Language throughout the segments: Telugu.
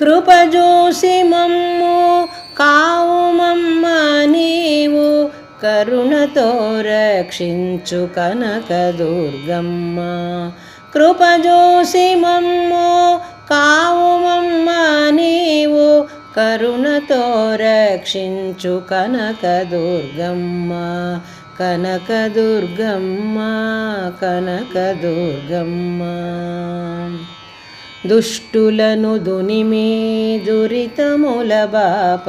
కృపజూసి మమ్ము కావుమమ్మ నీవు కరుణతో రక్షించు కనక దుర్గమ్మ. కృపజూసి మమ్ము కావుమమ్మ నీవు కరుణతో రక్షించు కనక దుర్గమ్మ. కనక దుర్గమ్మ కనక దుర్గమ్మ. దుష్టులను దునిమే దురితముల బాప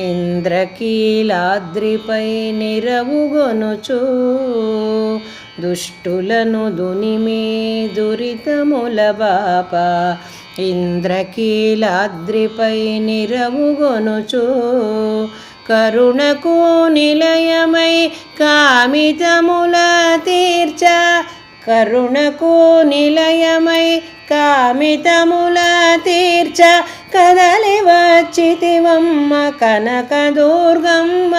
ఇంద్రకీలాద్రిపై నిరవుగొనుచు. దుష్టులను దునిమే దురితముల బాప ఇంద్రకీలాద్రిపై నిరవుగొనుచు. కరుణకు నిలయమై కామితముల తీర్చ కరుణకు నిలయమై కామితముల తీర్చ కదలి వచ్చితివమ్మ కనక దుర్గమ్మ.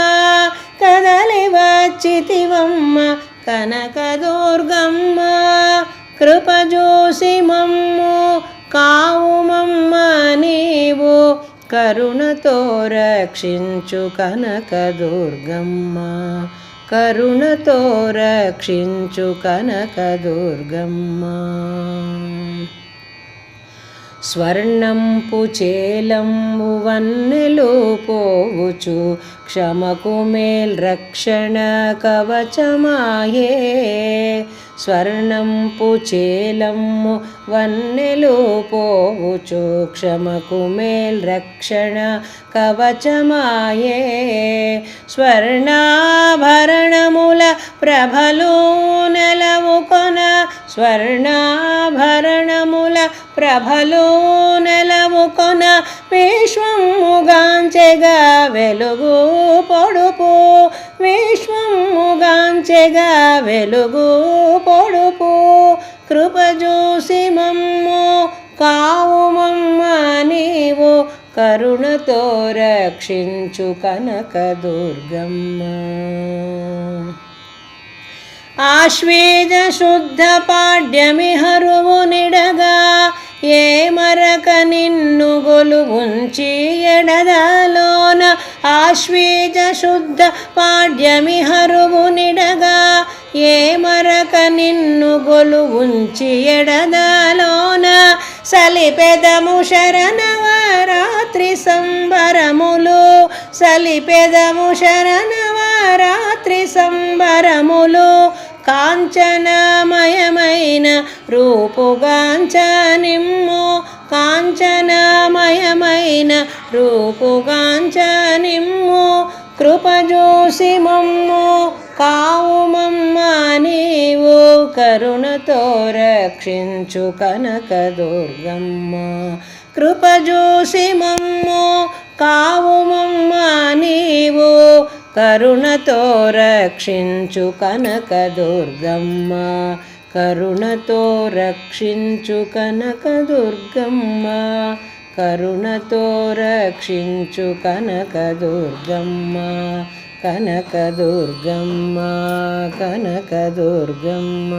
కదలి వచ్చితివమ్మ కనక దుర్గమ్మ. కృపజూసి మమ్ము కావుమమ్మ నీవు. కరుణతో రక్షించు కనక దుర్గమ్మ. కరుణతో రక్షించు కనకదుర్గమ్మ స్వర్ణంపు చేలంబు వన్నెలు పోవుచు క్షమకు మేల్ రక్షణ కవచమాయే. స్వర్ణంపు చేలమ్ము వన్నెలు పోవుచు క్షమకు మేల్ రక్షణ కవచమాయే. స్వర్ణాభరణముల ప్రభలో నెల స్వర్ణాభరణముల ప్రభలో నెలవుకొన విశ్వముగాంచెగా వెలుగు పొడుపు. విశ్వముగాంచెగా వెలుగు పొడుపు. కృపజూసి మమ్ము కావుమమ్మ నీవు. కరుణతో రక్షించు కనక దుర్గమ్మ. ఆశ్వేద శుద్ధ పాడ్యమి హరువు నిడగా ఏ మరక నిన్ను గొలుగుంచి ఎడదలోన ఆశ్వేద శుద్ధ పాడ్యమి హరువు నిడగా ఏ మరక నిన్ను గొలుగుంచి ఎడదలోన సలిపెదము శరణవరాత్రి సంబరములు సలిపెదము శరణవరాత్రి సంబరములు కాంచనమయమైన రూపుగాంచనిమ్ము కాంచనమయమైన రూపుగాంచనిమ్ము కృపజోసి మమ్ము కావుమమ్మ నీవు. కరుణతో రక్షించు కనక దుర్గమ్మ. కృపజూసి మమ్ము కావుమమ్మ నీవు. కరుణతో రక్షించు కనక దుర్గమ్మ. కరుణతో రక్షించు కనక దుర్గమ్మ. కరుణతో రక్షించు కనక దుర్గమ్మ. కనక దుర్గమ్మ కనక దుర్గమ్మ.